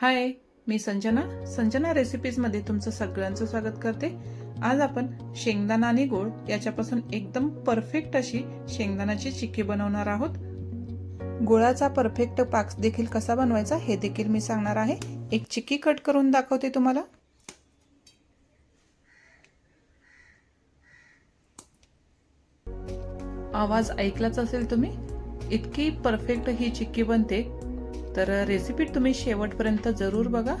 हाय मी संजना. संजना रेसिपीजमध्ये तुमचं सगळ्यांचं स्वागत करते. आज आपण शेंगदाणा आणि गोळ याच्यापासून एकदम परफेक्ट अशी शेंगदाण्याची चिक्की बनवणार आहोत. गुळाचा परफेक्ट पाक देखील कसा बनवायचा हे देखील मी सांगणार आहे. एक चिक्की कट करून दाखवते तुम्हाला. आवाज ऐकलाच असेल तुम्ही? इतकी परफेक्ट ही चिक्की बनते. तर रेसिपी तुम्ही शेवटपर्यंत जरूर बघा.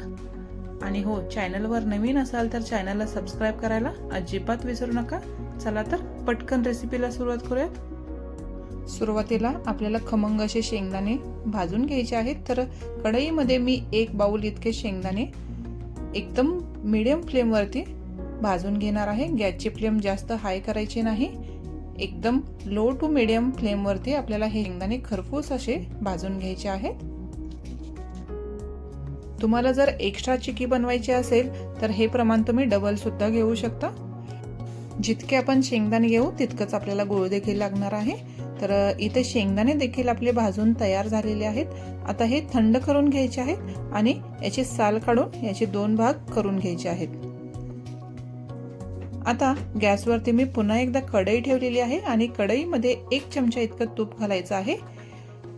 आणि हो चॅनलवर नवीन असाल तर चॅनलला सबस्क्राईब करायला अजिबात विसरू नका. चला तर पटकन रेसिपीला सुरुवात करूयात. सुरुवातीला आपल्याला खमंग असे शेंगदाणे भाजून घ्यायचे आहेत. तर कढईमध्ये मी एक बाऊल इतके शेंगदाणे एकदम मिडियम फ्लेमवरती भाजून घेणार आहे. गॅसची फ्लेम जास्त हाय करायची नाही. एकदम लो टू मिडियम फ्लेमवरती आपल्याला हे शेंगदाणे खरपूस असे भाजून घ्यायचे आहेत. तुम्हाला जर एक्स्ट्रा चिकी बनवायची असेल तर हे प्रमाण तुम्ही डबलसुद्धा घेऊ शकता. जितके आपण शेंगदाणे घेऊ तितकंच आपल्याला गुळ देखील लागणार आहे. तर इथे शेंगदाणे देखील आपले भाजून तयार झालेले आहेत. आता हे थंड करून घ्यायचे आहेत आणि याची साल काढून याचे दोन भाग करून घ्यायचे आहेत. आता गॅसवरती मी पुन्हा एकदा कढई ठेवलेली आहे आणि कढईमध्ये एक चमचा इतकं तूप घालायचं आहे.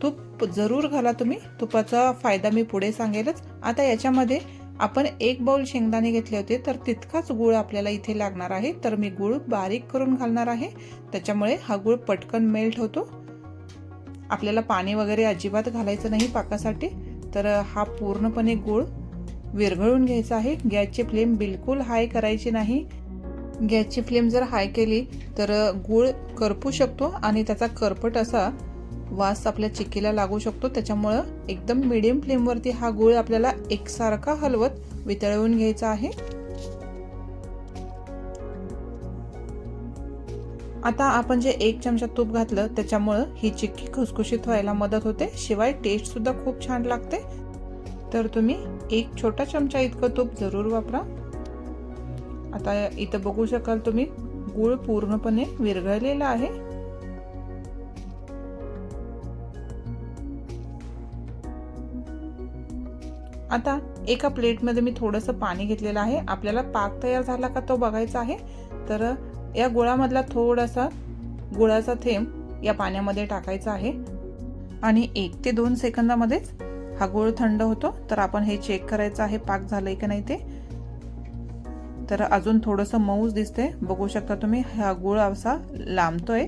तूप जरूर घाला तुम्ही. तुपाचा फायदा मी पुढे सांगेलच. आता याच्यामध्ये आपण एक बाउल शेंगदाणे घेतले होते तर तितकाच गुळ आपल्याला इथे लागणार आहे. तर मी गुळ बारीक करून घालणार आहे. त्याच्यामुळे हा गुळ पटकन मेल्ट होतो. आपल्याला पाणी वगैरे अजिबात घालायचं नाही पाकासाठी. तर हा पूर्णपणे गुळ विरघळून घ्यायचा आहे. गॅसची फ्लेम बिलकुल हाय करायची नाही. गॅसची फ्लेम जर हाय केली तर गुळ करपू शकतो. आणि त्याचा करपट असा वास आपल्या चिक्कीला लागू शकतो. त्याच्यामुळं एकदम मिडियम फ्लेमवरती हा गुळ आपल्याला एकसारखा हलवत वितळवून घ्यायचा आहे. आता आपण जे एक चमचा तूप घातलं त्याच्यामुळं ही चिक्की खुसखुशीत व्हायला मदत होते. शिवाय टेस्ट सुद्धा खूप छान लागते. तर तुम्ही एक छोटा चमचा इतकं तूप जरूर वापरा. आता इथं बघू शकाल तुम्ही गुळ पूर्णपणे विरघळलेला आहे. आता एका प्लेटमध्ये मी थोडंसं पाणी घेतलेलं आहे. आपल्याला पाक तयार झाला का तो बघायचा आहे. तर या गुळामधला थोडासा गुळाचा थेंब या पाण्यामध्ये टाकायचा आहे. आणि एक ते दोन सेकंदामध्येच हा गुळ थंड होतो. तर आपण हे चेक करायचं आहे पाक झालंय की नाही ते. तर अजून थोडंसं मऊच दिसते बघू शकता तुम्ही हा गुळ असा लांबतोय.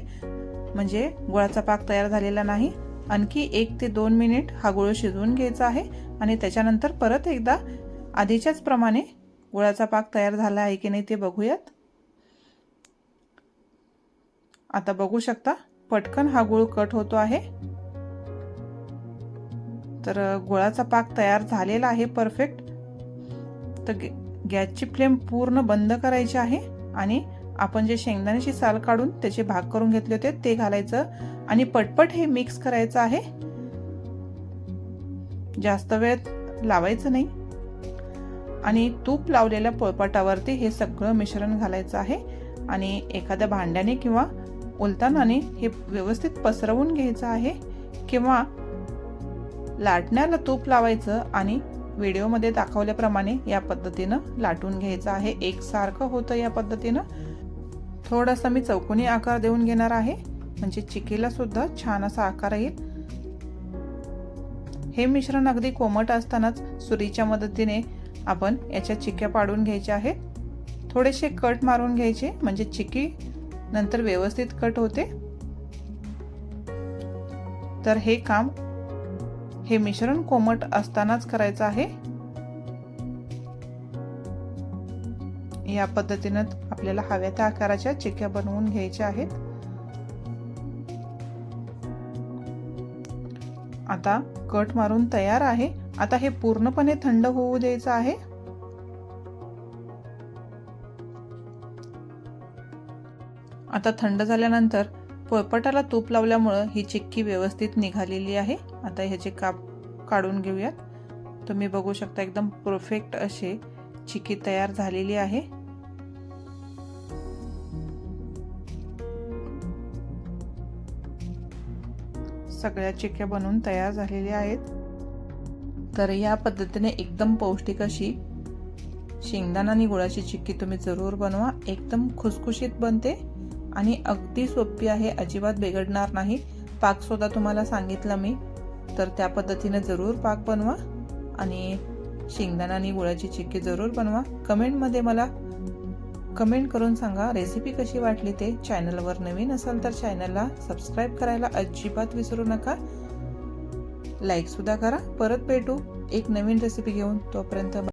म्हणजे गुळाचा पाक तयार झालेला नाही. आणखी एक ते दोन मिनिट हा गुळ शिजवून घ्यायचा आहे. आणि त्याच्यानंतर परत एकदा आधीच्याच प्रमाणे गुळाचा पाक तयार झाला आहे की नाही ते बघूयात. आता बघू शकता पटकन हा गुळ कट होतो आहे. तर गुळाचा पाक तयार झालेला आहे परफेक्ट. तर गॅसची फ्लेम पूर्ण बंद करायची आहे आणि आपण जे शेंगदाण्याची साल काढून त्याचे भाग करून घेतले होते ते घालायचं आणि पटपट हे मिक्स करायचं आहे. जास्त वेळ लावायचं नाही. आणि तूप लावलेल्या पोळपाटावरती हे सगळं मिश्रण घालायचं आहे. आणि एखाद्या भांड्याने किंवा उलतानाने हे व्यवस्थित पसरवून घ्यायचं आहे. किंवा लाटण्याला तूप लावायचं आणि व्हिडिओमध्ये दाखवल्याप्रमाणे या पद्धतीनं लाटून घ्यायचं आहे. एकसारखं होतं या पद्धतीनं. थोडासा मी चौकोनी आकार देऊन घेणार आहे. म्हणजे चिकीला सुद्धा छान असा आकार येईल. हे मिश्रण अगदी कोमट असतानाच सुरीच्या मदतीने आपण याच्या चिक्या पाडून घ्यायच्या आहेत. थोडेसे कट मारून घ्यायचे म्हणजे चिकी नंतर व्यवस्थित कट होते. तर हे काम हे मिश्रण कोमट असतानाच करायचं आहे. या पद्धतीनं आपल्याला हव्या त्या आकाराच्या चिक्या बनवून घ्यायच्या आहेत. आता कट मारून तयार आहे. आता हे पूर्णपणे थंड होऊ द्यायचं आहे. आता थंड झाल्यानंतर पोळपटाला तूप लावल्यामुळं ही चिक्की व्यवस्थित निघालेली आहे. आता ह्याचे काप काढून घेऊयात. तुम्ही बघू शकता एकदम परफेक्ट असे चिक्की तयार झालेली आहे. सगळ्या चिक्क्या बनवून तयार झालेल्या आहेत. तर या पद्धतीने एकदम पौष्टिक अशी शेंगदाणा आणि गुळाची चिक्की तुम्ही जरूर बनवा. एकदम खुसखुशीत बनते आणि अगदी सोपी आहे. अजिबात बिघडणार नाही. पाकसुद्धा तुम्हाला सांगितलं मी. तर त्या पद्धतीने जरूर पाक बनवा आणि शेंगदाणा आणि गुळाची चिक्की जरूर बनवा. कमेंटमध्ये मला कमेंट करून सांगा रेसिपी कशी वाटली ते. चॅनलवर नवीन असाल तर चॅनलला सबस्क्राईब करायला अजिबात विसरू नका. लाईकसुद्धा करा. परत भेटू एक नवीन रेसिपी घेऊन. तोपर्यंत